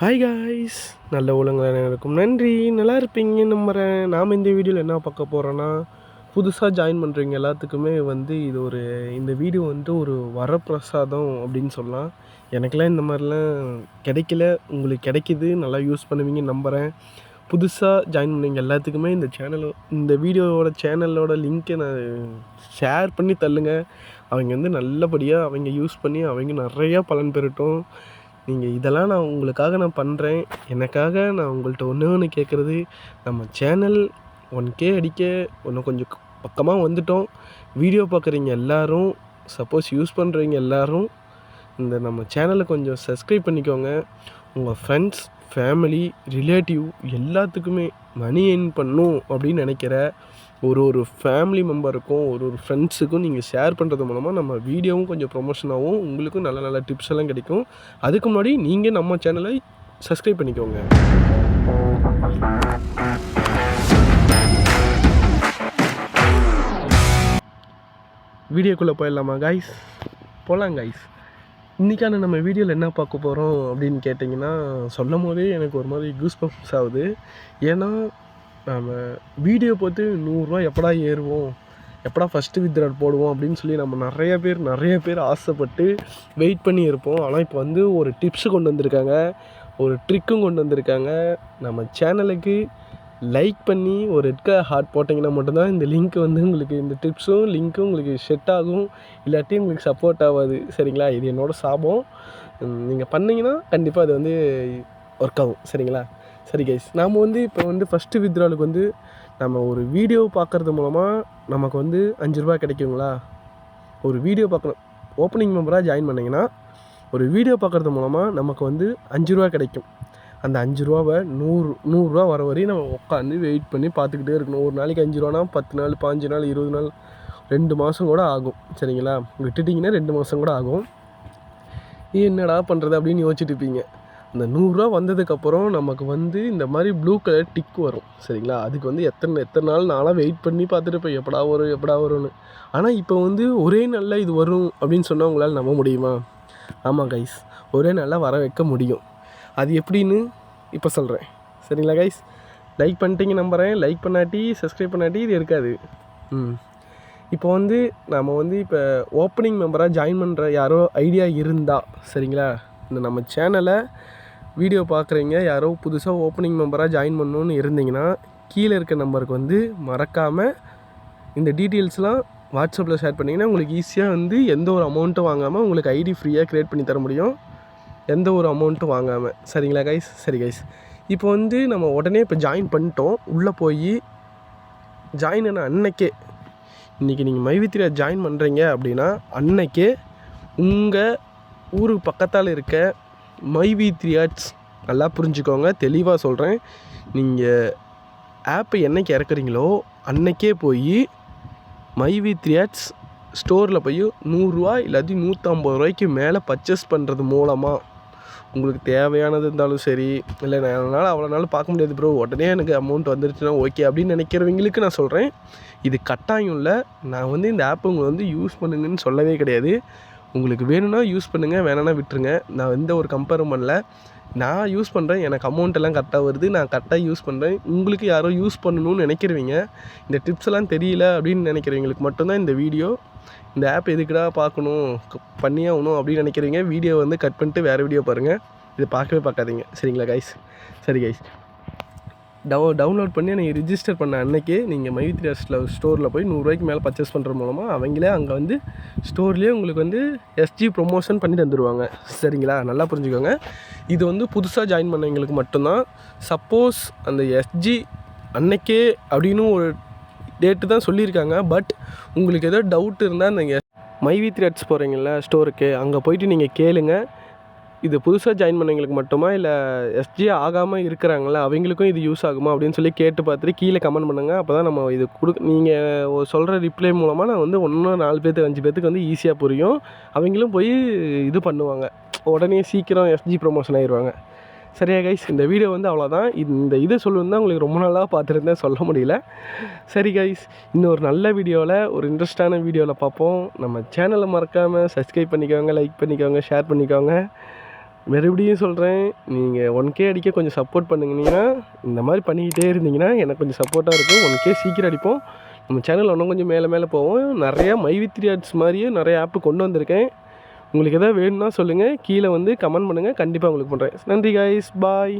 Hi guys நல்ல உலகங்கள் அனைவருக்கும் நன்றி. நல்லா இருப்பீங்க நம்புகிறேன் நாம் இந்த வீடியோவில் என்ன பார்க்க போகிறோன்னா புதுசாக ஜாயின் பண்ணுறவங்க எல்லாத்துக்குமே வந்து இது ஒரு இந்த வீடியோ வந்து ஒரு வரப்பிரசாதம் அப்படின்னு சொல்லலாம். எனக்கெல்லாம் இந்த மாதிரிலாம் கிடைக்கல. உங்களுக்கு கிடைக்கிது. நல்லா யூஸ் பண்ணுவீங்க நம்புகிறேன் புதுசாக ஜாயின் பண்ணவங்க எல்லாத்துக்குமே இந்த சேனல் இந்த வீடியோவோட சேனலோட லிங்க்கை நான் ஷேர் பண்ணி தள்ளுங்க. அவங்க வந்து நல்லபடியாக அவங்க யூஸ் பண்ணி அவங்க நிறையா பலன் பெறட்டும். நீங்கள் இதெல்லாம் நான் உங்களுக்காக நான் பண்ணுறேன் எனக்காக நான் உங்கள்கிட்ட ஒன்று ஒன்று கேட்குறது நம்ம சேனல் ஒன் கே அடிக்க இன்னும் கொஞ்சம் பக்கமாக வந்துட்டோம். வீடியோ பார்க்குறீங்க எல்லோரும் சப்போஸ் யூஸ் பண்ணுறவங்க எல்லோரும் இந்த நம்ம சேனலை கொஞ்சம் சப்ஸ்கிரைப் பண்ணிக்கோங்க. உங்கள் ஃப்ரெண்ட்ஸ் ஃபேமிலி ரிலேட்டிவ் எல்லாத்துக்குமே மணி ஏர்ன் பண்ணும் அப்படின்னு நினைக்கிற ஒரு ஒரு ஃபேமிலி மெம்பருக்கும் ஒரு ஒரு ஃப்ரெண்ட்ஸுக்கும் நீங்கள் ஷேர் பண்ணுறது மூலமாக நம்ம வீடியோவும் கொஞ்சம் ப்ரொமோஷன் ஆகும். உங்களுக்கும் நல்ல நல்ல டிப்ஸ் எல்லாம் கிடைக்கும். அதுக்கு முன்னாடி நீங்கள் நம்ம சேனலை சப்ஸ்கிரைப் பண்ணிக்கோங்க. வீடியோக்குள்ளே போயிடலாமா காய்ஸ் போகலாம் காய்ஸ் இன்றைக்கான நம்ம வீடியோவில் என்ன பார்க்க போகிறோம் அப்படின்னு கேட்டிங்கன்னா சொல்லும் போதே எனக்கு ஒரு மாதிரி கூஸ் பம்ப்ஸ் ஆகுது. ஏன்னா நம்ம வீடியோ பார்த்து நூறுரூவா எப்படா ஏறுவோம்? எப்படா ஃபஸ்ட்டு வித்ட்ரால் போடுவோம்? அப்படின்னு சொல்லி நம்ம நிறைய பேர் நிறைய பேர் ஆசைப்பட்டு வெயிட் பண்ணி இருப்போம். ஆனால் இப்போ வந்து ஒரு டிப்ஸு கொண்டு வந்திருக்காங்க. ஒரு ட்ரிக்கும் கொண்டு வந்திருக்காங்க. நம்ம சேனலுக்கு லைக் பண்ணி ஒரு ரெட் கலர் ஹார்ட் போட்டிங்கன்னா மட்டும்தான் இந்த லிங்க் வந்து உங்களுக்கு இந்த டிப்ஸும் லிங்க்கும் உங்களுக்கு செட் ஆகும். இல்லாட்டி உங்களுக்கு சப்போர்ட் ஆகாது. சரிங்களா? இது என்னோடய சாபம். நீங்கள் பண்ணிங்கன்னா கண்டிப்பாக அது வந்து ஒர்க் ஆகும். சரிங்களா? சரி கைஸ் நாம் வந்து இப்போ வந்து ஃபஸ்ட்டு வித்ராலுக்கு வந்து நம்ம ஒரு வீடியோ பார்க்குறது மூலமாக நமக்கு வந்து அஞ்சு ரூபா கிடைக்குங்களா? ஒரு வீடியோ பார்க்கணும் ஓப்பனிங் மெம்பராக ஜாயின் பண்ணிங்கன்னா ஒரு வீடியோ பார்க்குறது மூலமாக நமக்கு வந்து அஞ்சு ரூபா கிடைக்கும். அந்த அஞ்சு ரூபாவை நூறு நூறுரூவா வர வரையும் நம்ம உட்காந்து வெயிட் பண்ணி பார்த்துக்கிட்டே இருக்கணும். ஒரு நாளைக்கு அஞ்சு ரூபானா பத்து நாள் பாஞ்சு நாள் இருபது நாள் ரெண்டு மாதம் கூட ஆகும். சரிங்களா? விட்டுட்டிங்கன்னா ரெண்டு மாதம் கூட ஆகும். என்னடா பண்ணுறது அப்படின்னு யோசிச்சுட்டு இருப்பீங்க. அந்த நூறுரூவா வந்ததுக்கப்புறம் நமக்கு வந்து இந்த மாதிரி ப்ளூ கலர் டிக் வரும். சரிங்களா? அதுக்கு வந்து எத்தனை எத்தனை நாள் நாளாக வெயிட் பண்ணி பார்த்துட்டு இப்போ எப்படா வரும் எப்படா வரும்னு. ஆனால் இப்போ வந்து ஒரே நாளில் இது வரும் அப்படின்னு சொன்னால் உங்களால் நம்ப முடியுமா? ஆமாம் கைஸ் ஒரே நாளில் வர வைக்க முடியும். அது எப்படின்னு இப்போ சொல்கிறேன் சரிங்களா கைஸ் லைக் பண்ணிட்டீங்க நம்புகிறேன் லைக் பண்ணாட்டி சப்ஸ்கிரைப் பண்ணாட்டி இது இருக்காது. ம். இப்போ வந்து நம்ம வந்து இப்போ ஓப்பனிங் மெம்பராக ஜாயின் பண்ணுற யாரோ ஐடியா இருந்தால் சரிங்களா? இந்த நம்ம சேனலை வீடியோ பார்க்குறீங்க யாரோ புதுசாக ஓப்பனிங் மெம்பராக ஜாயின் பண்ணணுன்னு இருந்தீங்கன்னா கீழே இருக்க நம்பருக்கு வந்து மறக்காமல் இந்த டீட்டெயில்ஸ்லாம் வாட்ஸ்அப்பில் ஷேர் பண்ணிங்கன்னா உங்களுக்கு ஈஸியாக வந்து எந்த ஒரு அமௌண்ட்டும் வாங்காமல் உங்களுக்கு ஐடி ஃப்ரீயாக க்ரியேட் பண்ணி தர முடியும். எந்த ஒரு அமௌண்ட்டும் வாங்காமல் சரிங்களா கைஸ் சரி கைஸ் இப்போ வந்து நம்ம உடனே இப்போ ஜாயின் பண்ணிட்டோம். உள்ளே போய் ஜாயின் ஆன அன்னைக்கே இன்றைக்கி நீங்கள் மைவித்திரியா ஜாயின் பண்ணுறீங்க அப்படின்னா அன்னைக்கே உங்கள் ஊருக்கு பக்கத்தால் இருக்க மைவி த்ரீ ஆர்ட்ஸ் நல்லா புரிஞ்சுக்கோங்க தெளிவாக சொல்கிறேன் நீங்கள் ஆப்பை என்றைக்கு இறக்குறீங்களோ அன்னைக்கே போய் மைவி த்ரீ ஆர்ட்ஸ் ஸ்டோரில் போய் நூறுரூவா இல்லாட்டி நூற்றம்பது ரூபாய்க்கு மேலே பர்ச்சேஸ் பண்ணுறது மூலமாக உங்களுக்கு தேவையானது இருந்தாலும் சரி இல்லை நான் என்னால் அவ்வளோ நாள் பார்க்க முடியாது ப்ரோ உடனே எனக்கு அமௌண்ட் வந்துருச்சுன்னா ஓகே அப்படின்னு நினைக்கிறவங்களுக்கு நான் சொல்கிறேன் இது கட்டாயம் இல்லை. நான் வந்து இந்த ஆப்பை உங்களை வந்து யூஸ் பண்ணுங்கன்னு சொல்லவே கிடையாது. உங்களுக்கு வேணும்னா யூஸ் பண்ணுங்கள் வேணும்னா விட்டுருங்க. நான் எந்த ஒரு கம்பேரும் பண்ணல. நான் யூஸ் பண்ணுறேன் எனக்கு அமௌண்ட் எல்லாம் கரெக்டாக வருது. நான் கரெக்டாக யூஸ் பண்ணுறேன் உங்களுக்கு யாரோ யூஸ் பண்ணணும்னு நினைக்கிறவங்க இந்த டிப்ஸ் எல்லாம் தெரியல அப்படின்னு நினைக்கிறவங்களுக்கு மட்டும்தான் இந்த வீடியோ இந்த ஆப் எதுக்குடா பார்க்கணும்? பண்ணியே ஆகணும் அப்படின்னு நினைக்கிறீங்க. வீடியோ வந்து கட் பண்ணிட்டு வேறு வீடியோ பாருங்கள் இதை பார்க்கவே பார்க்காதீங்க. சரிங்களா கைஸ் சரி கைஸ் டவு டவுன்லோட் பண்ணி நீங்கள் ரிஜிஸ்டர் பண்ண அன்னைக்கே நீங்கள் மைத்ரியாஸில் ஸ்டோரில் போய் நூறுரூவாய்க்கு மேலே பர்ச்சேஸ் பண்ணுற மூலமாக அவங்களே அங்கே வந்து ஸ்டோர்லேயே உங்களுக்கு வந்து எஸ்ஜி ப்ரொமோஷன் பண்ணி தந்துடுவாங்க சரிங்களா? நல்லா புரிஞ்சுக்கோங்க. இது வந்து புதுசாக ஜாயின் பண்ணவங்களுக்கு மட்டும்தான். சப்போஸ் அந்த எஸ்ஜி அன்னைக்கே அப்படின்னு ஒரு டேட்டு தான் சொல்லியிருக்காங்க. பட் உங்களுக்கு ஏதோ டவுட் இருந்தால் நீங்கள் மைவி த்ரெட்ஸ் போகிறீங்கள ஸ்டோருக்கு அங்கே போயிட்டு நீங்கள் கேளுங்கள் இது புதுசாக ஜாயின் பண்ணவங்களுக்கு மட்டுமா? இல்லை எஸ்ஜி ஆகாமல் இருக்கிறாங்களா? அவங்களுக்கும் இது யூஸ் ஆகுமா? அப்படின்னு சொல்லி கேட்டு பார்த்துட்டு கீழே கமெண்ட் பண்ணுங்கள் அப்போ தான் நம்ம இது கொடு நீங்கள் சொல்கிற ரிப்ளை மூலமாக நான் வந்து ஒன்று நாலு பேர்த்துக்கு அஞ்சு பேர்த்துக்கு வந்து ஈஸியாக புரியும். அவங்களும் போய் இது பண்ணுவாங்க. உடனே சீக்கிரம் எஸ்ஜி ப்ரொமோஷன் ஆயிடுவாங்க சரியா கைஸ் இந்த வீடியோ வந்து அவ்வளோதான் இந்த இதை சொல்லுன்னா உங்களுக்கு ரொம்ப நாளாக பார்த்துருந்தேன் சொல்ல முடியல. சரி கைஸ் இன்னொரு நல்ல வீடியோவில் ஒரு இன்ட்ரெஸ்டான வீடியோவில் பார்ப்போம். நம்ம சேனலை மறக்காமல் சப்ஸ்கிரைப் பண்ணிக்கோங்க லைக் பண்ணிக்கோங்க ஷேர் பண்ணிக்கோங்க. மறுபடியும் சொல்கிறேன் நீங்கள் ஒன் கே அடிக்க கொஞ்சம் சப்போர்ட் பண்ணுங்கன்னா இந்த மாதிரி பண்ணிக்கிட்டே இருந்தீங்கன்னா எனக்கு கொஞ்சம் சப்போர்ட்டாக இருக்கும். ஒன் கே சீக்கிரம் அடிப்போம். நம்ம சேனல் இன்னும் கொஞ்சம் மேலே மேலே போவோம். நிறையா மைவித்ரி ஆர்ட்ஸ் மாதிரியும் நிறைய ஆப் கொண்டு வந்திருக்கேன். உங்களுக்கு எதாவது வேணும்னா சொல்லுங்கள் கீழே வந்து கமெண்ட் பண்ணுங்கள் கண்டிப்பாக உங்களுக்கு பண்ணுறேன் நன்றி காய்ஸ் பாய்